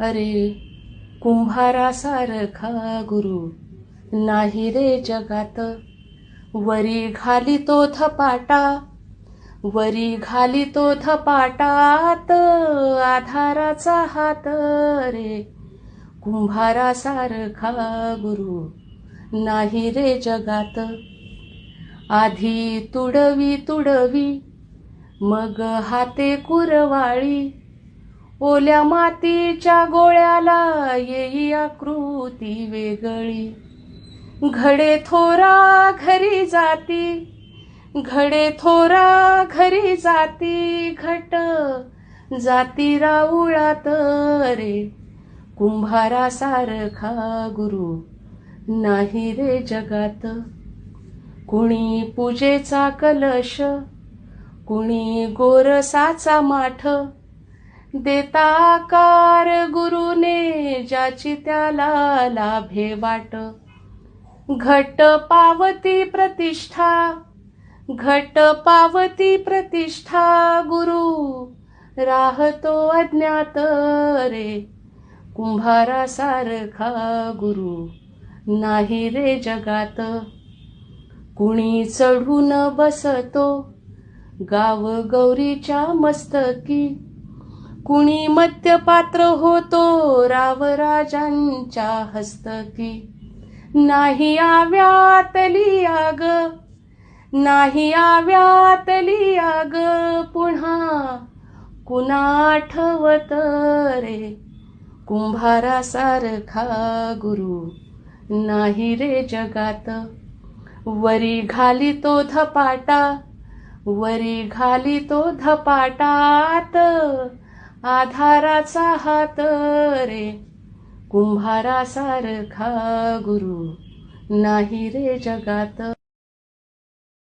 अरे कुंभारासारखा गुरु. नाही रे जगात. वरी घाली तो थपाटा. वरी घाली तो थपाटात आधाराचा हात रे. कुंभारासारखा गुरु. नाही रे जगात. आधी तुडवी तुडवी मग हाते कुरवाळी. ओल्या मातीच्या गोळ्याला येई आकृती वेगळी. घडे थोरा घरी जाती घडे थोरा घरी जाती घट जाती राऊळात रे. कुंभारासारखा गुरु नाही रे जगात. कुणी पूजेचा कलश कुणी गोरसाचा माठ देता कार गुरुने ज्याची त्याला लाभे वाट. घट पावती प्रतिष्ठा घट पावती प्रतिष्ठा गुरु राहतो अज्ञात रे कुंभारासारखा गुरु नाही रे जगात. कुणी चढून बसतो गाव गौरीच्या मस्तकी कुणी मत्यपात्र होतो रावराजांच्या हस्तकी. नाही आव्यातली आग नाही आव्यातली आग पुन्हा कुणा आठवत रे? कुंभारासारखा गुरु नाही रे जगात. वरी घाली तो धपाटा वरी घाली तो धपाटात. आधाराचा हात रे. कुंभारासारखा गुरु नाही रे जगात.